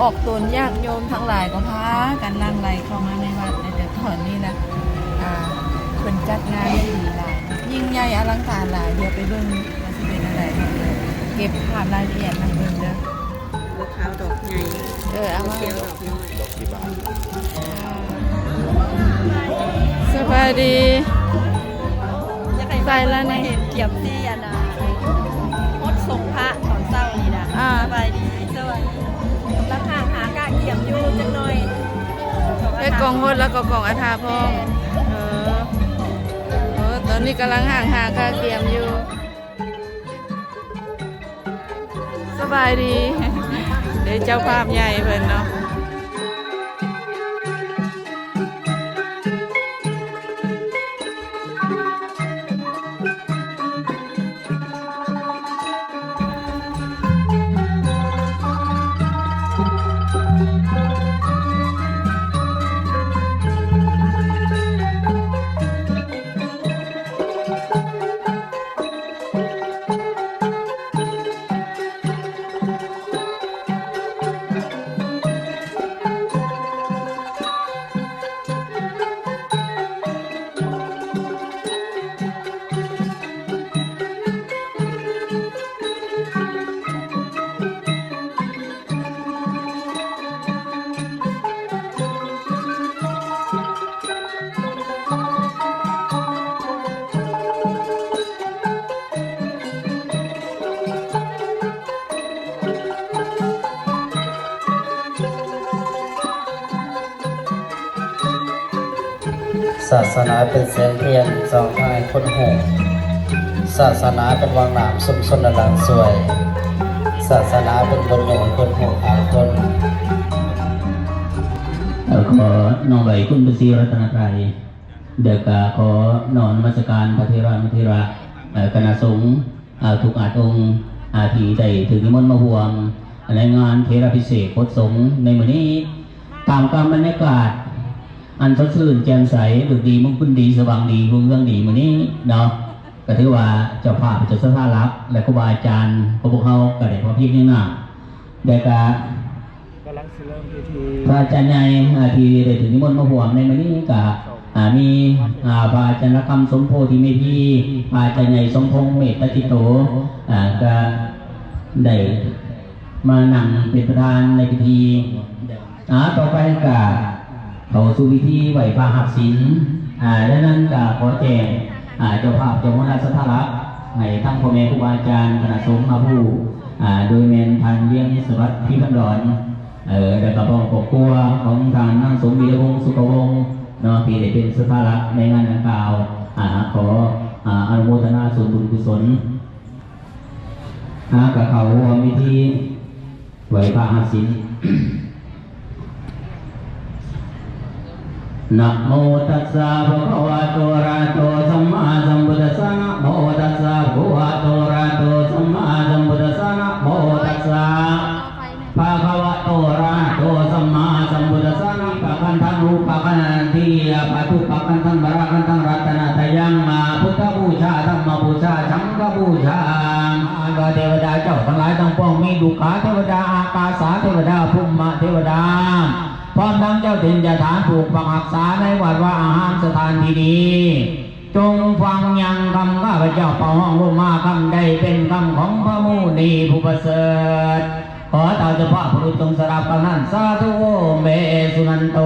ออกตนญาติโยมทั้งหลายก็พากันลังไหลเข้ามาในวัดในแต่ตอนนี้นะอ่าเพิ่นจัดงานได้ดีหลายยิ่งใหญ่อลังการหลายเดี๋ยวไปเบิ่งว่าสิเป็นอะไรเก็บภาพรายละเอียดมาเบิ่งเด้อลูกขาวดอกใหญ่เออเอามาเขียวดอกน้อยสบายดีอยากให้ใส่แล้วนี่เห็นเกียบที่อันนะมดส่งพระตอนเศร้านี่นะอ่าสบายดีสวัสดี เกียมอยู่จังหน่อยได้กองฮดแล้วก็กองอาทาพ่อมเออเออตอนนี้กำลังห่างหาคาเกียมอยู่ สบายดี เดี๋ยวเจ้าภาพใหญ่เพิ่นเนาะ ศาสนาเป็นแสงเทียนสองทางคนหงศาสนาเป็นวังหนามสมสนดังสวย ศาสนาเป็นบนหงคนหงหาคนเอ่อขอน้องไหลคุณประสีรัตนตรเด็กก็ขอนอนมัสการพระเทรานุเทระคณะสงฆ์อ่าทุกอาจองค์อาทีได้ถึงนิมนต์มาห่วงในงานเทระพิเศษกพสงฆ์ในมือนี้ตามกรรมบรรยากาศ อันสดชื่นแจ่มใสดุดีมงคลดีสว่างดีรุ่งเรืองดีมื้อนี้เนาะก็ถือว่าเจ้าภาพเจ้าสถารักษ์และครูบาอาจารย์พระพวกเขาก็ได้พอเพียงยังหน้าได้กากำลังสิเริ่มพิธีพระอาจารย์ใหญ่อ่าที่ได้ถึงนิมนต์มาห่วงในวันนี้ก็อ่ามีอ่าพระอาจารย์คำสมโพธิเมธีพระอาจารย์ใหญ่สมพงษ์เมตตาจิตโตอ่าก็ได้มานั่งเป็นประธานในพิธีอ่าต่อไปก็ เขาสู่พิธีไหวพระหักศีลอ่าดังนั้นก็ขอแจ้งอ่าเจ้าภาพเจ้าคณะสัทธารักษ์ให้ทั้งพ่อแม่ครูบาอาจารย์คณะสงฆ์มาผู้อ่าโดยแมนพันเลี้ยงสวัสดิ์พิพันดอนเออแล้วก็บอกครอบครัวของทางนั่งสมวีรวงศ์สุขวงศ์เนาะที่ได้เป็นสุภารักษ์ในงานดังกล่าวอ่าขออ่าอนุโมทนาส่วนบุญกุศลอากับเขาวมีที่ไหวพระหัสสิน นะโมตัสสะภะคะวะโตอะระหะโตสัมมาสัมพุทธัสสะนะโมตัสสะภะคะวะโตอะระหะโตสัมมาสัมพุทธัสสะนะโมตัสสะภะคะวะโตอะระหะโตสัมมาสัมพุทธัสสะนะปะกันทังรูปะกันนันติยะปะทุปะกันทังบาระกันทังรัตนะตยังมาพุทธบูชาธรรมบูชาสังฆบูชาอาบาเทวดาเจ้าทั้งหลายทั้งปวงมีดุขาเทวดาอากาสาเทวดาภูมิเทวดา พร้อมทั้งเจ้าถิ่นจ้าฐานผูกปักหักษาในวัดว่าอาหารสถานที่นี้จงฟังยังคำข้าพเจ้าเป่าห้องลงมาคำใดเป็นคำของพระมูนีผู้ประเสริฐขอเต่าเฉพาะพระรุตรงสรับกันนั้นสาธุโอเมสุนันโต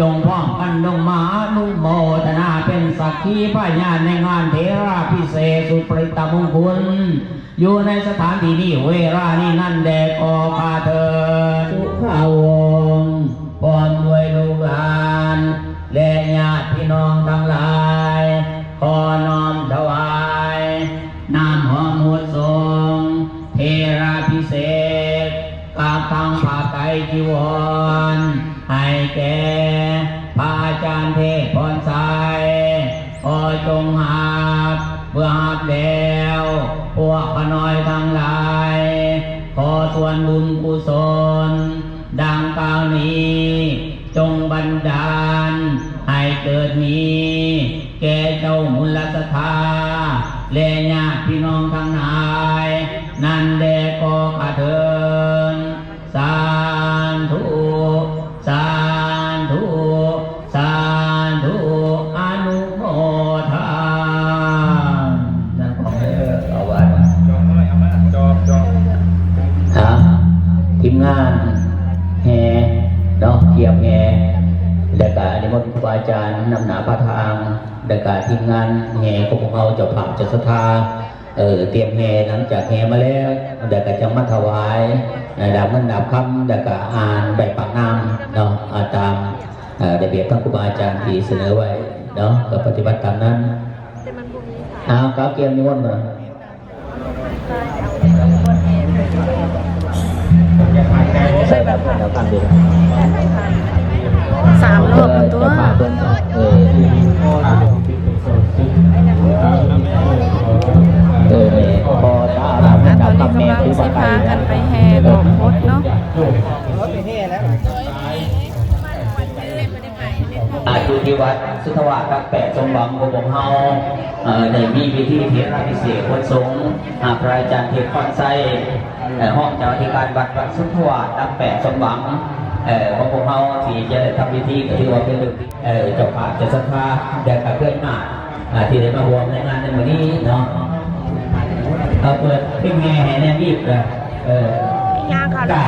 จงพร้อมกันลงมาอนุโมทนาเป็นสักขีพยานในงานเทราพิเศษสุปริตมงคลอยู่ในสถานที่นี้เวลานี้นั่นแดกออกาเธอทุขาว แลญาพี่น้องทั้งหลาย นั่นแดก็กระเทินสาธุสาธุสาธุอนุโมทานนั่นของเออเอาไว้จอบจอบฮะทีมงานแห่เนาะเกียบแห่เดกานิมนต์ครูบาอาจารย์นำหนาพระทางเดกาทีมงานแห่ ของพวกเราเจ้าภาพเจ้าศรัทธาเออเตรียมแห่หลังจากแห่มาแล้วเดกาจะมาถวายเอ่อดาบเงินดาบคำเดกาอ่านใบปากน้ำเนาะอ่าตามเอ่อระเบียบพระครูบาอาจารย์ที่เสนอไว้เนาะก็ปฏิบัติตามนั้นแต่มันบุญนี้ค่ะอ้าวครับเกียมนิมนต์มาใส่แบบแล้วกันดีสามรอบเป็นตัว เออพอถ้าเราอะทำตอนนี้กำลังที่สิบ้านพากันไปแห่กองพดเนาะอาจอยู่ที่วัดสุทวาสครับแปดสมบังของเฮาเอ่อได้มีพิธีเทศพิเศษวันสงฆ์อาพระอาจารย์เทศคอนไซห้องเจ้าที่การวัดวัดสุทวาสครับแปดสมบังเอ่อของเฮาที่จะได้ทำพิธีก็ถือว่าเป็นเรื่องเจ้าภาพเจะศรัทธาแด่กับเพื่อนมาอ่า ที่ได้มาร่วมในงานในวันนี้เนาะเอาเปิดเพลงแห่แห่แน่บีบเลยเออยากค่ะกา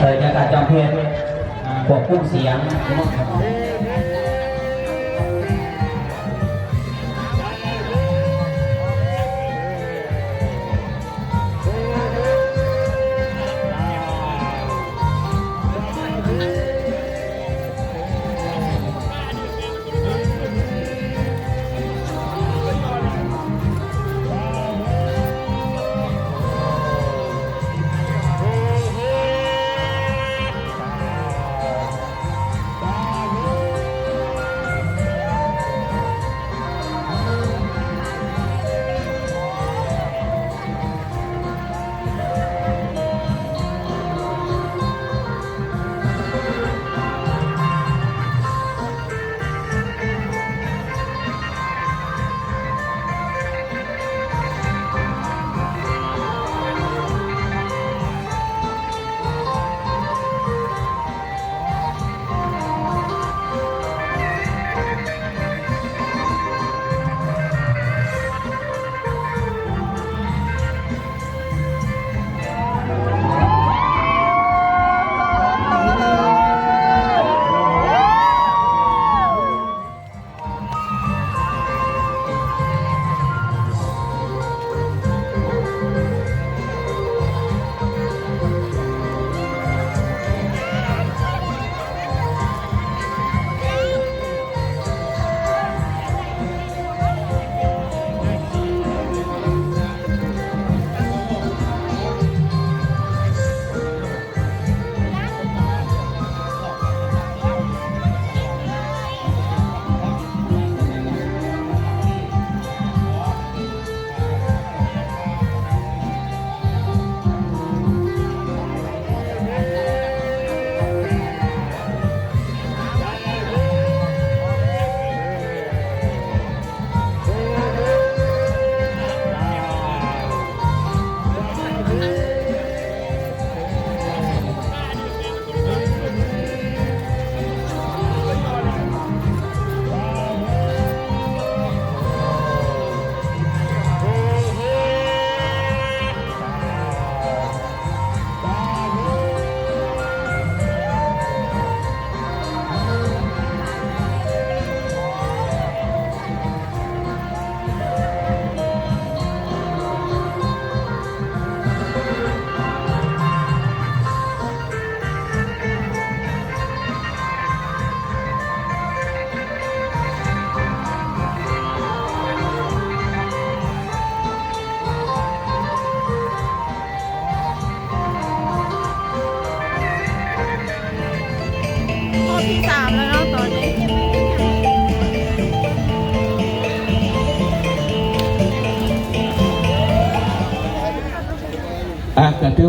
เออจากการจอมเพลควบคุมเสียง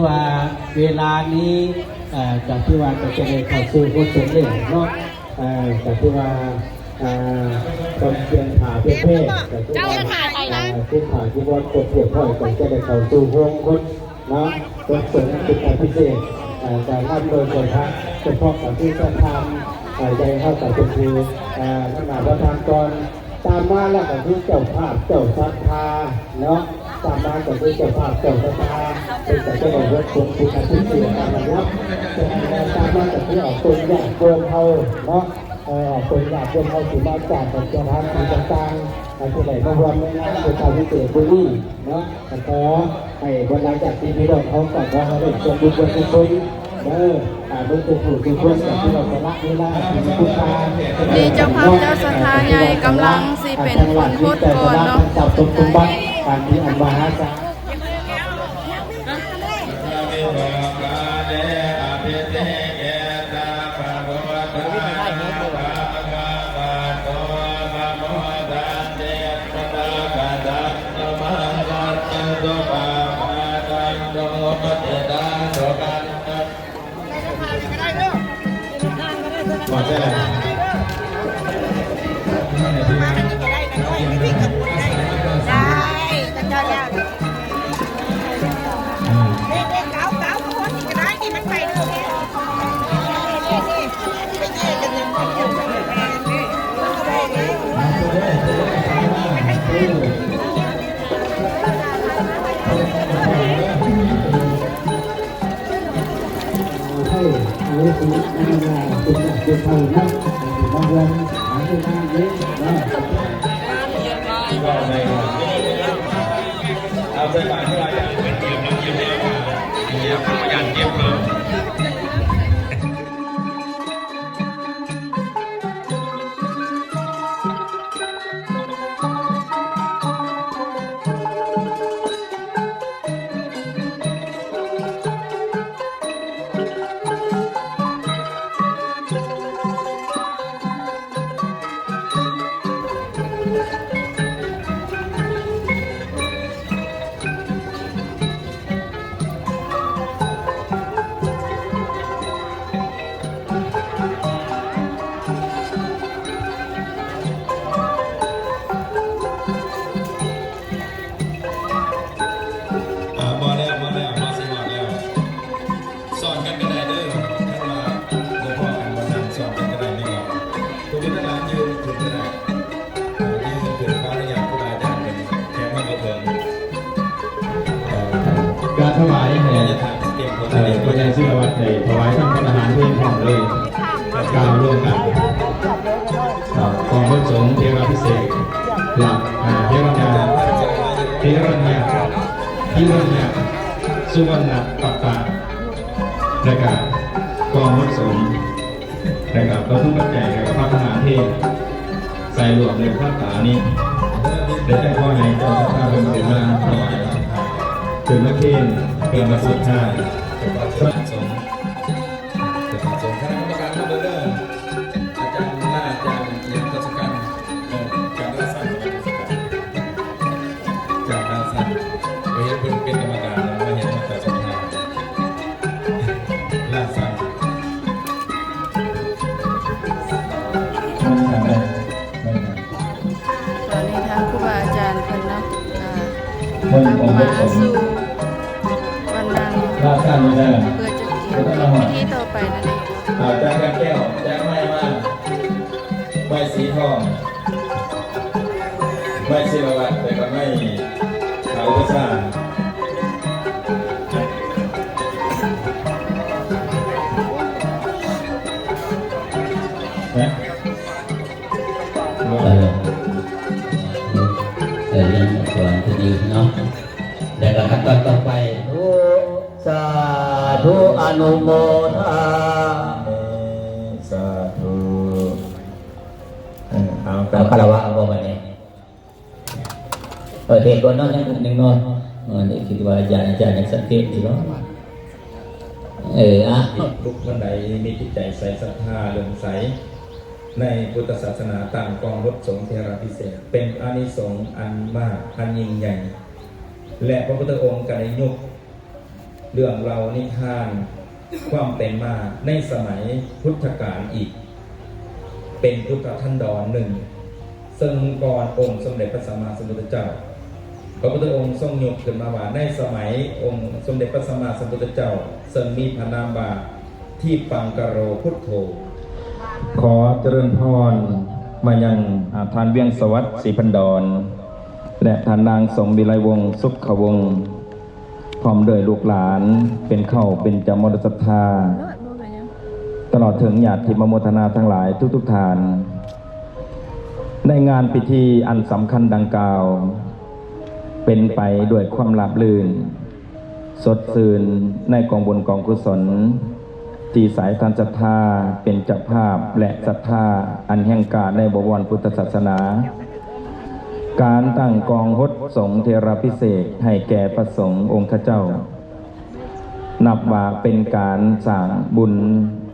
ว่าเวลานี้เอ่อก็ถือว่าก็จะได้เข้าสู่ผู้สมเด็จเนาะเอ่อก็ถือว่าคนเพียนผ่าเพื่อเพศก็ถือว่าถ่ายใครนะผู้ผ่าที่วัดกดเปลี่ยนพ่อยก็จะได้เข้าสู่วงคนเนาะคนสงฆ์เป็นการพิเศษเอ่อการรับโดยคนพระเฉพาะกับที่จะทำเอ่อใจเข้ากับเป็นคือขนาดประธานกรตามมาแล้วก็คือเจ้าภาพเจ้าศรัทธาเนาะ ตามมาก็คือเจ้าภาพเจ้าศรัทธาเป็นแต่เจ้าของรถคุณคุณอาทิตย์เสียการรับตามมาก็คือออกตัวอย่างโกงเฮาเนาะเออออกตัวอย่างโกงเฮาถือมาจากกับเจ้าภาพต่างๆที่ไหนมารวมในงานเป็นการพิเศษบุรีเนาะแต่ขอให้บรรดาจากที่พี่น้องเขาก่อนว่าเขาได้ส่งบุญบุญทุกคนเด้ออ่าบุญทุกผู้ทุกคนกับที่เราจะละเวลาคุณตานี่เจ้าภาพเจ้าสถานใหญ่กำลังสิเป็นคนพดก่อนเนาะ จับตรงตรงบัตรการที่อันวาฮะจ้าก่อนใช่ไหมให้เอาไว้คุณอันวาคุณอยากจะทำนะบางวันหาที่ทางนี้นะเอาใส่บาตรที่ว่าอยา ลักอ่าเทวดาเทวดาทิวนาสุวรรณปัปปะและก็กองพระสงฆ์และก็พระทุกปัจจัยและก็พระทหารเทพใส่รวมในพระตานี้ได้แต่ข้อไหนจะพาเป็นเป็นาถวายถึงมาเคนเป็นมาสุดท้าย เออเออเรื่องส่วนที่ดีเนาะแล้วก็ขั้นตอนต่อไปสาธุอนุโมทาสาธุเอาเราคารวะเอาบ่บัดนี้เปิดเพลงก่อนนาะยังหนึ่งนาะเออนี่คิดว่าอาจารย์อาจารย์สังเกตอยู่เนาะเอออะทุกท่านใดมีจิตใจใสศรัทธาเลื่อมใส ในพุทธศาสนาต่างกองรถสงเทราพิเศษ เป็นอานิสงส์อันมากอันยิ่งใหญ่ และพระพุทธองค์ก็ได้ยกเรื่องเรานิทานความเป็นมาในสมัยพุทธกาลอีก เป็นพุทธทันดรหนึ่งซึ่งก่อนองค์สมเด็จพระสัมมาสัมพุทธเจ้า พระพุทธองค์ทรงยกขึ้นมาว่าในสมัยองค์สมเด็จพระสัมมาสัมพุทธเจ้าซึ่งมีพระนามว่าที่ปังกโรพุทโธ ขอเจริญพรมายังอ่าทานเวียงสวัสดิ์ศรีพันดรและทานนางสมวิไลวงสุขวงพร้อมด้วยลูกหลานเป็นเข้าเป็นจำมรศรัทธา ตลอดถึงญาติมโมทนาทั้งหลายทุกๆทาน ในงานพิธีอันสำคัญดังกล่าว เป็นไปด้วยความราบรื่น สดชื่นในกองบุญกองกุศล ที่สายทานศรัทธาเป็นเจัภาพและศรัทธาอันแห่งการในบวรพุทธศาสนา การตั้งกองฮดสงเทราพิเศษให้แก่ประสงค์องค์ข้าเจ้า นับว่าเป็นการสร้างบุญ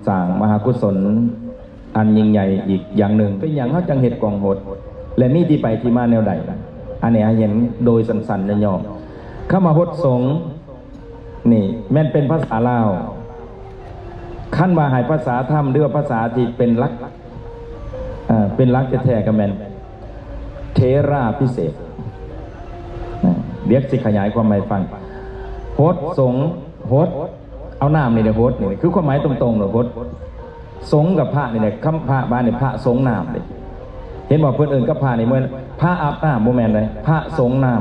สร้างมหากุศล อันยิ่งใหญ่อีกอย่างหนึ่ง เป็นอย่างเขาจังเหตุกองหด และมีที่ไปที่มาแนวใดอันนี้เห็นโดยสันๆย่อๆเข้ามาฮดสงนี่แม่นเป็นภาษาลาว ขั้นมาหายภาษาธรรมหรือว่าภาษาที่เป็นลักเป็นลักจะแท้กับแมนเทราพิเศษเรียกสิขยายความหมายฟังโฮสสงโฮสเอาน้ำนี่เดี๋ยโฮสนี่คือความหมายตรงๆเลยโฮสสงกับพระนี่เนี่ยคำพระบ้านเนี่ยพระสงน้ำเลยเห็นบอกเพื่อนอื่นก็พระนี่เมื่อพระอาบน้ำโมแมนเลยพระสงน้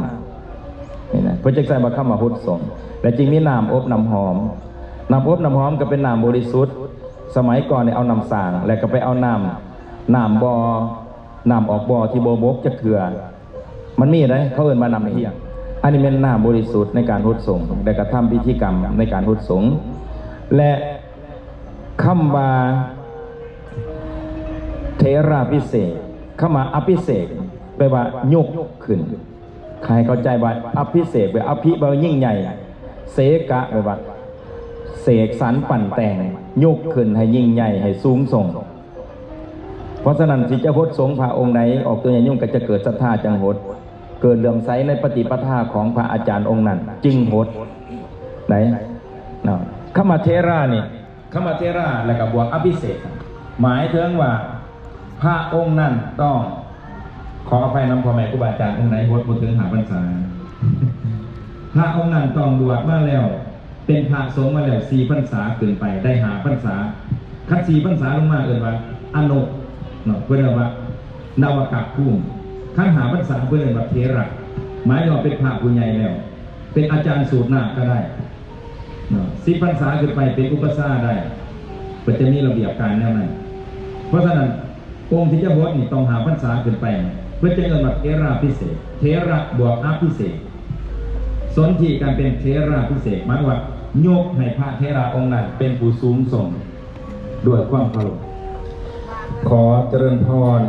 ำนี่นะเพื่อจะใส่มาคำมาโฮสสงแต่จริงนี่น้ำอบน้ำหอม น้ำอบน้ำหอมก็เป็นน้ำบริสุทธิ์ สมัยก่อนเนี่ยเอาน้ำสางแล้วก็ไปเอาน้ำน้ำบอน้ำออกบอที่โบบกจะเถื่อมันมีอะไรเขาเอินมานำเที่ยงอันนี้เป็นหน้าบริสุทธิ์ในการหุดสงฆ์ได้กระทำพิธีกรรมในการหุดสงฆ์และคำว่าเทราพิเศษคำว่าอภิเศษแปลว่ายกขึ้น ใครเข้าใจว่าอภิเศษแปลอภิแปลว่ายิ่งใหญ่ เสกะแปลว่า เสกสรรปั่นแต่งยกขึ้นให้ยิ่งใหญ่ให้สูงส่ง เพราะฉะนั้นสิจะหดสงฆ์พระองค์ไหนออกตัวอย่างยุ่งก็จะเกิดศรัทธาจังหด เกิดเลื่อมใสในปฏิปทาของพระอาจารย์องค์นั้น จึงหดไหนเนาะขมาเทรานี่ขมาเทราแล้วก็บวกอภิเศษหมายถึงว่าพระองค์นั้นต้องขออภัยน้ำพ่อแม่ครูบาอาจารย์องค์ไหนหดบนถึงหาพรรษาพระองค์นั้นต้องบวชมาแล้ว เป็นพระสงฆ์มาแล้วสี่พรรษาเกินไปได้หาพรรษาคัดสี่พรรษาลงมาเอินว่าอนุเนาะเพื่อนว่านาวากะพุ่มขั้นหาพรรษาเพื่อนว่าเทระหมายถึงว่าเป็นพระผู้ใหญ่แล้ว เป็นอาจารย์สูตรหน้าก็ได้เนาะสี่พรรษาขึ้นไปเป็นอุปสาได้ก็จะมีระเบียบการแน่นั้นเพราะฉะนั้นองค์ที่จะบวชนี่ต้องหาพรรษาขึ้นไปเพื่อจะเอินว่าเทระพิเศษ เทระบวกอภิเศษ สนที่การเป็นเทราพิเศษหมายว่า ยกให้พระเทราองค์นั้นเป็นผู้สูงส่ง ด้วยความเคารพขอเจริญพร